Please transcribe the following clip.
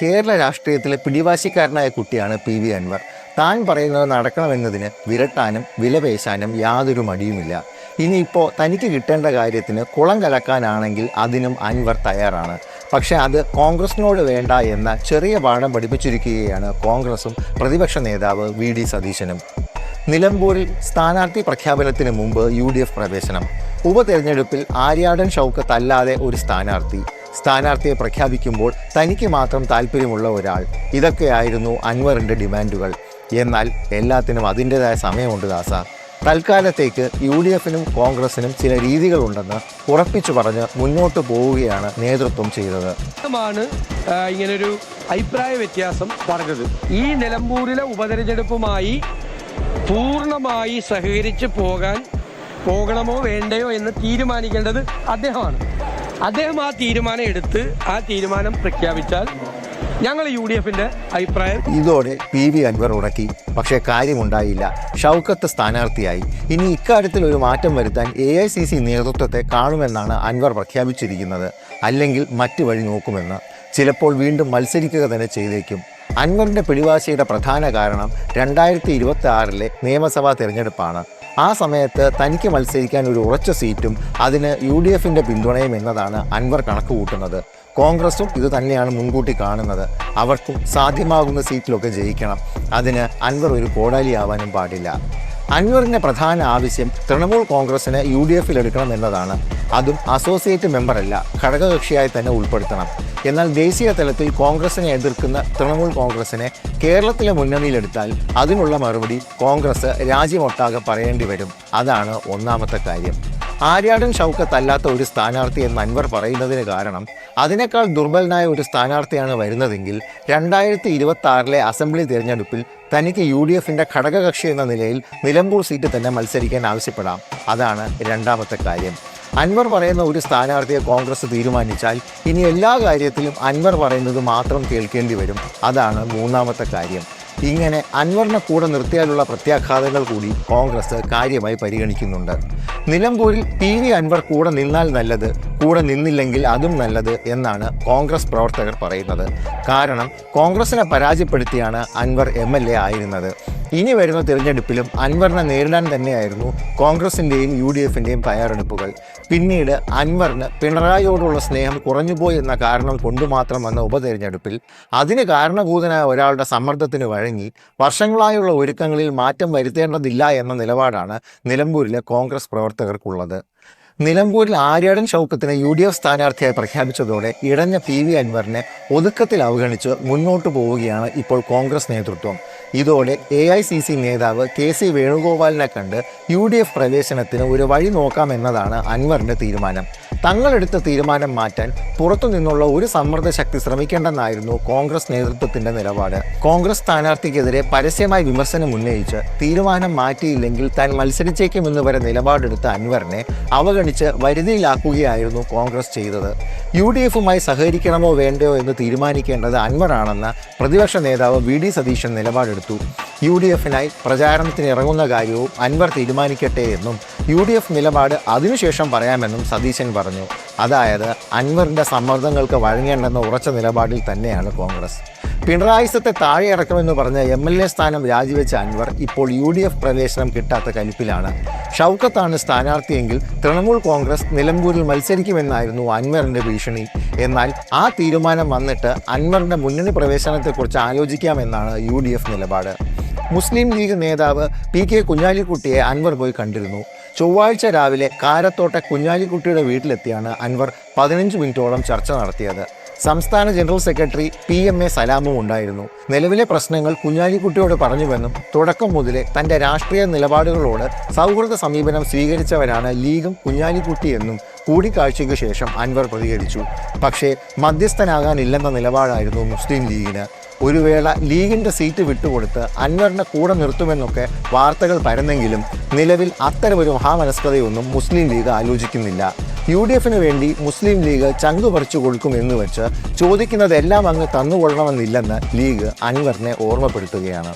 കേരള രാഷ്ട്രീയത്തിലെ പിടിവാശിക്കാരനായ കുട്ടിയാണ് P V Anwar. താൻ പറയുന്നത് നടക്കണമെന്നതിന് വിരട്ടാനും വിലപേശാനും യാതൊരു മടിയുമില്ല. ഇനിയിപ്പോൾ തനിക്ക് കിട്ടേണ്ട കാര്യത്തിന് കുളം കലക്കാനാണെങ്കിൽ അതിനും അൻവർ തയ്യാറാണ്. പക്ഷേ അത് കോൺഗ്രസിനോട് വേണ്ട എന്ന ചെറിയ പാഠം പഠിപ്പിച്ചിരിക്കുകയാണ് കോൺഗ്രസും പ്രതിപക്ഷ നേതാവ് വി ഡി സതീശനും. നിലമ്പൂരിൽ സ്ഥാനാർത്ഥി പ്രഖ്യാപനത്തിന് മുമ്പ് യു ഡി എഫ് പ്രവേശനം. ഉപതെരഞ്ഞെടുപ്പിൽ ആര്യാടൻ ഷൗക്കത്ത് അല്ലാതെ ഒരു സ്ഥാനാർത്ഥി. സ്ഥാനാർത്ഥിയെ പ്രഖ്യാപിക്കുമ്പോൾ തനിക്ക് മാത്രം താല്പര്യമുള്ള ഒരാൾ. ഇതൊക്കെയായിരുന്നു അൻവറിന്റെ ഡിമാൻഡുകൾ. എന്നാൽ എല്ലാത്തിനും അതിന്റേതായ സമയമുണ്ട് ദാസ. തൽക്കാലത്തേക്ക് യു ഡി എഫിനും കോൺഗ്രസിനും ചില രീതികളുണ്ടെന്ന് ഉറപ്പിച്ചു പറഞ്ഞ് മുന്നോട്ട് പോവുകയാണ് നേതൃത്വം ചെയ്തത്. ഇങ്ങനൊരു അഭിപ്രായ വ്യത്യാസം പറഞ്ഞത്. ഈ നിലമ്പൂരിലെ ഉപതെരഞ്ഞെടുപ്പുമായി പൂർണമായി സഹകരിച്ച് പോകാൻ പോകണമോ വേണ്ടയോ എന്ന് തീരുമാനിക്കേണ്ടത് അദ്ദേഹമാണ്. അദ്ദേഹം ആ തീരുമാനം എടുത്ത് ആ തീരുമാനം പ്രഖ്യാപിച്ചാൽ ഞങ്ങൾ യു ഡി എഫിന്റെ അഭിപ്രായം ഇതോടെ പി വി അൻവർ ഉടക്കി പക്ഷേ കാര്യമുണ്ടായില്ല. ഷൗക്കത്ത് സ്ഥാനാർത്ഥിയായി. ഇനി ഇക്കാര്യത്തിൽ ഒരു മാറ്റം വരുത്താൻ എ ഐ സി സി നേതൃത്വത്തെ കാണുമെന്നാണ് അൻവർ പ്രഖ്യാപിച്ചിരിക്കുന്നത്. അല്ലെങ്കിൽ മറ്റു വഴി നോക്കുമെന്ന്. ചിലപ്പോൾ വീണ്ടും മത്സരിക്കുക തന്നെ ചെയ്തേക്കും. അൻവറിന്റെ പിടിവാശിയുടെ പ്രധാന കാരണം രണ്ടായിരത്തി ഇരുപത്തി ആറിലെ നിയമസഭാ തിരഞ്ഞെടുപ്പാണ്. ആ സമയത്ത് തനിക്ക് മത്സരിക്കാൻ ഒരു ഉറച്ച സീറ്റും അതിന് യു ഡി എഫിന്റെ പിന്തുണയും എന്നതാണ് അൻവർ കണക്ക് കൂട്ടുന്നത് കോൺഗ്രസും ഇത് തന്നെയാണ് മുൻകൂട്ടി കാണുന്നത്. അവർക്കും സാധ്യമാകുന്ന സീറ്റിലൊക്കെ ജയിക്കണം. അതിന് അൻവർ ഒരു കോടാലിയാവാനും പാടില്ല. അൻവറിന്റെ പ്രധാന ആവശ്യം തൃണമൂൽ കോൺഗ്രസിനെ യു ഡി എഫിൽ എടുക്കണം എന്നതാണ്. അതും അസോസിയേറ്റ് മെമ്പറല്ല ഘടകകക്ഷിയായി തന്നെ ഉൾപ്പെടുത്തണം. എന്നാൽ ദേശീയ തലത്തിൽ കോൺഗ്രസിനെ എതിർക്കുന്ന തൃണമൂൽ കോൺഗ്രസിനെ കേരളത്തിലെ മുന്നണിയിലെടുത്താൽ അതിനുള്ള മറുപടി കോൺഗ്രസ് രാജ്യമൊട്ടാകെ പറയേണ്ടി വരും. അതാണ് ഒന്നാമത്തെ കാര്യം. ആര്യാടൻ ഷൗക്കത്ത് അല്ലാത്ത ഒരു സ്ഥാനാർത്ഥി എന്ന് അൻവർ പറയുന്നതിന് കാരണം അതിനേക്കാൾ ദുർബലനായ ഒരു സ്ഥാനാർത്ഥിയാണ് വരുന്നതെങ്കിൽ രണ്ടായിരത്തി ഇരുപത്തി ആറിലെ അസംബ്ലി തിരഞ്ഞെടുപ്പിൽ തനിക്ക് യു ഡി എഫിന്റെ ഘടകകക്ഷി എന്ന നിലയിൽ നിലമ്പൂർ സീറ്റ് തന്നെ മത്സരിക്കാൻ ആവശ്യപ്പെടാം. അതാണ് രണ്ടാമത്തെ കാര്യം. അൻവർ പറയുന്ന ഒരു സ്ഥാനാർത്ഥിയെ കോൺഗ്രസ് തീരുമാനിച്ചാൽ ഇനി എല്ലാ കാര്യത്തിലും അൻവർ പറയുന്നത് മാത്രം കേൾക്കേണ്ടി വരും. അതാണ് മൂന്നാമത്തെ കാര്യം. ഇങ്ങനെ അൻവറിനെ കൂടെ നിർത്തിയാലുള്ള പ്രത്യാഘാതങ്ങൾ കൂടി കോൺഗ്രസ് കാര്യമായി പരിഗണിക്കുന്നുണ്ട്. നിലമ്പൂരിൽ പി വി അൻവർ കൂടെ നിന്നാൽ നല്ലത് കൂടെ നിന്നില്ലെങ്കിൽ അതും നല്ലത് എന്നാണ് കോൺഗ്രസ് പ്രവർത്തകർ പറയുന്നത്. കാരണം കോൺഗ്രസിനെ പരാജയപ്പെടുത്തിയാണ് അൻവർ എം എൽ എ ആയിരുന്നത്. ഇനി വരുന്ന തിരഞ്ഞെടുപ്പിലും അൻവറിനെ നേരിടാൻ തന്നെയായിരുന്നു കോൺഗ്രസിന്റെയും യു ഡി എഫിന്റെയും തയ്യാറെടുപ്പുകൾ. പിന്നീട് അൻവറിന് പിണറായിയോടുള്ള സ്നേഹം കുറഞ്ഞുപോയി എന്ന കാരണം കൊണ്ടുമാത്രം വന്ന ഉപതെരഞ്ഞെടുപ്പിൽ അതിന് കാരണഭൂതനായ ഒരാളുടെ സമ്മർദ്ദത്തിന് വഴങ്ങി വർഷങ്ങളായുള്ള ഒരുക്കങ്ങളിൽ മാറ്റം വരുത്തേണ്ടതില്ല എന്ന നിലപാടാണ് നിലമ്പൂരിലെ കോൺഗ്രസ് പ്രവർത്തകർക്കുള്ളത്. നിലമ്പൂരിൽ ആര്യാടൻ ഷൗക്കത്തിനെ യു ഡി എഫ് സ്ഥാനാർത്ഥിയായി പ്രഖ്യാപിച്ചതോടെ ഇടഞ്ഞ പി വി അൻവറിനെ ഒതുക്കത്തിൽ അവഗണിച്ച് മുന്നോട്ട് പോവുകയാണ് ഇപ്പോൾ കോൺഗ്രസ് നേതൃത്വം. ഇതോടെ എ ഐ സി സി നേതാവ് കെ സി വേണുഗോപാലിനെ കണ്ട് യു ഡി എഫ് പ്രവേശനത്തിന് ഒരു വഴി നോക്കാമെന്നതാണ് അൻവറിന്റെ തീരുമാനം. തങ്ങളെടുത്ത തീരുമാനം മാറ്റാൻ പുറത്തു നിന്നുള്ള ഒരു സമ്മർദ്ദ ശക്തി ശ്രമിക്കേണ്ടെന്നായിരുന്നു കോൺഗ്രസ് നേതൃത്വത്തിന്റെ നിലപാട്. കോൺഗ്രസ് സ്ഥാനാർത്ഥിക്കെതിരെ പരസ്യമായി വിമർശനം ഉന്നയിച്ച് തീരുമാനം മാറ്റിയില്ലെങ്കിൽ താൻ മത്സരിച്ചേക്കുമെന്ന് വരെ നിലപാടെടുത്ത അൻവറിനെ അവഗണിച്ച് വരുതിയിലാക്കുകയായിരുന്നു കോൺഗ്രസ് ചെയ്തത്. യു ഡി എഫുമായി സഹകരിക്കണമോ വേണ്ടയോ എന്ന് തീരുമാനിക്കേണ്ടത് അൻവറാണെന്ന് പ്രതിപക്ഷ നേതാവ് വി ഡി സതീശൻ നിലപാടെടുത്തു. യു ഡി എഫിനായി പ്രചാരണത്തിന് ഇറങ്ങുന്ന കാര്യവും അൻവർ തീരുമാനിക്കട്ടെ എന്നും യു ഡി എഫ് നിലപാട് അതിനുശേഷം പറയാമെന്നും സതീശൻ പറഞ്ഞു. അതായത് അൻവറിന്റെ സമ്മർദ്ദങ്ങൾക്ക് വഴങ്ങേണ്ടെന്ന ഉറച്ച നിലപാടിൽ തന്നെയാണ് കോൺഗ്രസ്. പിണറായിസത്തെ താഴെ ഇറക്കുമെന്ന് പറഞ്ഞ എം എൽ എ സ്ഥാനം രാജിവെച്ച അൻവർ ഇപ്പോൾ യു ഡി എഫ് പ്രവേശനം കിട്ടാത്ത കലിപ്പിലാണ്. ഷൗക്കത്താണ് സ്ഥാനാർത്ഥിയെങ്കിൽ തൃണമൂൽ കോൺഗ്രസ് നിലമ്പൂരിൽ മത്സരിക്കുമെന്നായിരുന്നു അൻവറിന്റെ ഭീഷണി. എന്നാൽ ആ തീരുമാനം വന്നിട്ട് അൻവറിന്റെ മുന്നണി പ്രവേശനത്തെക്കുറിച്ച് ആലോചിക്കാമെന്നാണ് യു ഡി എഫ് നിലപാട്. മുസ്ലിം ലീഗ് നേതാവ് പി കെ കുഞ്ഞാലിക്കുട്ടിയെ അൻവർ പോയി കണ്ടിരുന്നു. ചൊവ്വാഴ്ച രാവിലെ കാരത്തോട്ടെ കുഞ്ഞാലിക്കുട്ടിയുടെ വീട്ടിലെത്തിയാണ് അൻവർ പതിനഞ്ച് മിനിറ്റോളം ചർച്ച നടത്തിയത്. സംസ്ഥാന general secretary P M A സലാമും ഉണ്ടായിരുന്നു. നിലവിലെ പ്രശ്നങ്ങൾ കുഞ്ഞാലിക്കുട്ടിയോട് പറഞ്ഞുവെന്നും തുടക്കം മുതലേ തന്റെ രാഷ്ട്രീയ നിലപാടുകളോട് സൗഹൃദ സമീപനം സ്വീകരിച്ചവരാണ് ലീഗും കുഞ്ഞാലിക്കുട്ടിയെന്നും കൂടിക്കാഴ്ചയ്ക്ക് ശേഷം അൻവർ പ്രതികരിച്ചു. പക്ഷേ മധ്യസ്ഥനാകാനില്ലെന്ന നിലപാടായിരുന്നു മുസ്ലിം ലീഗിന്. ഒരു വേള ലീഗിന്റെ സീറ്റ് വിട്ടുകൊടുത്ത് അൻവറിനെ കൂടെ നിർത്തുമെന്നൊക്കെ വാർത്തകൾ പരന്നെങ്കിലും നിലവിൽ അത്തരമൊരു മഹാമനസ്കതയൊന്നും മുസ്ലിം ലീഗ് ആലോചിക്കുന്നില്ല. യു ഡി എഫിന് വേണ്ടി മുസ്ലിം ലീഗ് ചങ്കു പറിച്ചു കൊടുക്കും എന്ന് വെച്ച് ചോദിക്കുന്നതെല്ലാം അങ്ങ് തന്നുകൊള്ളണമെന്നില്ലെന്ന് ലീഗ് അൻവറിനെ ഓർമ്മപ്പെടുത്തുകയാണ്.